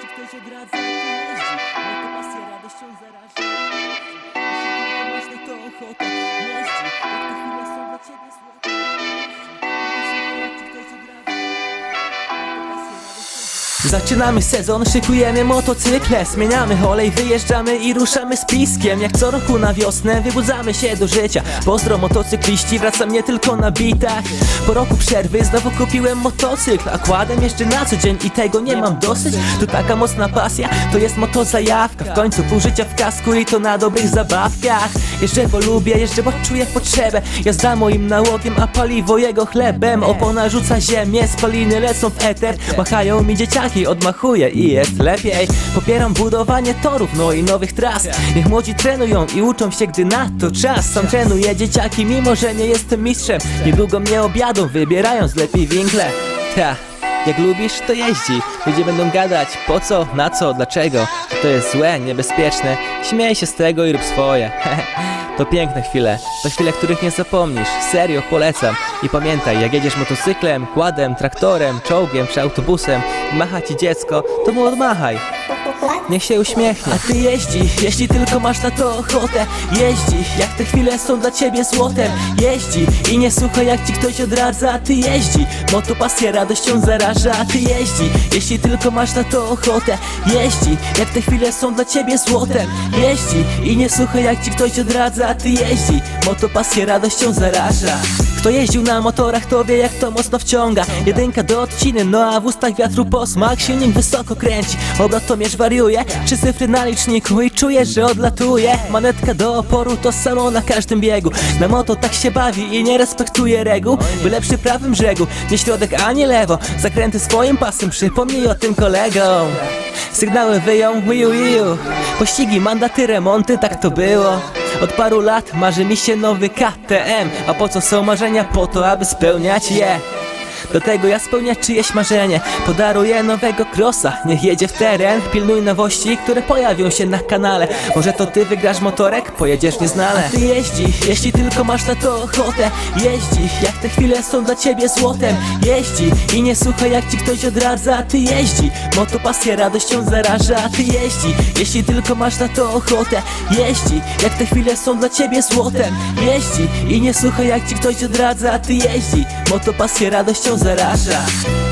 Czy ktoś od razu jeździ, moja pasja radością zaraża. Zaczynamy sezon, szykujemy motocykle Zmieniamy olej, wyjeżdżamy i ruszamy z piskiem. Jak co roku na wiosnę wybudzamy się do życia. Pozdro motocykliści, wracam nie tylko na bitach. Po roku przerwy znowu kupiłem motocykl A kładem jeszcze na co dzień i tego nie mam dosyć. To taka mocna pasja, to jest motozajawka. W końcu pół życia w kasku i to na dobrych zabawkach. Jeszcze bo lubię, jeszcze bo czuję potrzebę. Jazda moim nałogiem, a paliwo jego chlebem. Opona rzuca ziemię, spaliny lecą w eter. Machają mi dzieciaki, odmachuję i jest lepiej Popieram budowanie torów, no i nowych tras Niech młodzi trenują i uczą się, gdy na to czas Sam trenuję dzieciaki, mimo że nie jestem mistrzem Niedługo mnie objadą, wybierając lepiej winkle Ta. Jak lubisz, to jeździ. Ludzie będą gadać, po co, na co, dlaczego. To jest złe, niebezpieczne. Śmiej się z tego i rób swoje. To piękne chwile. To chwile, których nie zapomnisz. Serio, polecam. I pamiętaj, jak jedziesz motocyklem, kładem, traktorem, czołgiem czy autobusem i macha ci dziecko, to mu odmachaj. Niech się uśmiechnie. A ty jeździ, jeśli tylko masz na to ochotę. Jeździ, jak te chwile są dla ciebie złotem. Jeździ i nie słuchaj jak ci ktoś odradza. Ty jeździ, moto pasję radością zaraża. Ty jeździ, jeśli tylko masz na to ochotę. Jeździ, jak te chwile są dla ciebie złotem. Jeździ i nie słuchaj jak ci ktoś odradza. Ty jeździ, moto pasję radością zaraża. Kto jeździł na motorach, to wie jak to mocno wciąga. Jedynka do odciny, no a w ustach wiatru posmak Silnik wysoko kręci, obrotomierz wariuje Trzy cyfry na liczniku i czujesz, że odlatuje. Manetka do oporu, to samo na każdym biegu. Na moto tak się bawi i nie respektuje reguł. Byle przy prawym brzegu, nie środek ani lewo. Zakręty swoim pasem, przypomnij o tym kolegom. Sygnały wyją, wiu, wiu Pościgi, mandaty, remonty, tak to było od paru lat marzy mi się nowy KTM A po co są marzenia? Po to, aby spełniać je do tego ja spełnię czyjeś marzenie. Podaruję nowego crossa Niech jedzie w teren. Pilnuj nowości, które pojawią się na kanale. Może to ty wygrasz motorek? Pojedziesz nieznane A ty jeździ, jeśli tylko masz na to ochotę. Jeździ, jak te chwile są dla ciebie złotem. Jeździ i nie słuchaj jak ci ktoś odradza. Ty jeździ, moto pasję radością zaraża. Ty jeździ, jeśli tylko masz na to ochotę. Jeździ, jak te chwile są dla ciebie złotem. Jeździ i nie słuchaj jak ci ktoś odradza. Ty jeździ, moto pasję radością zaraża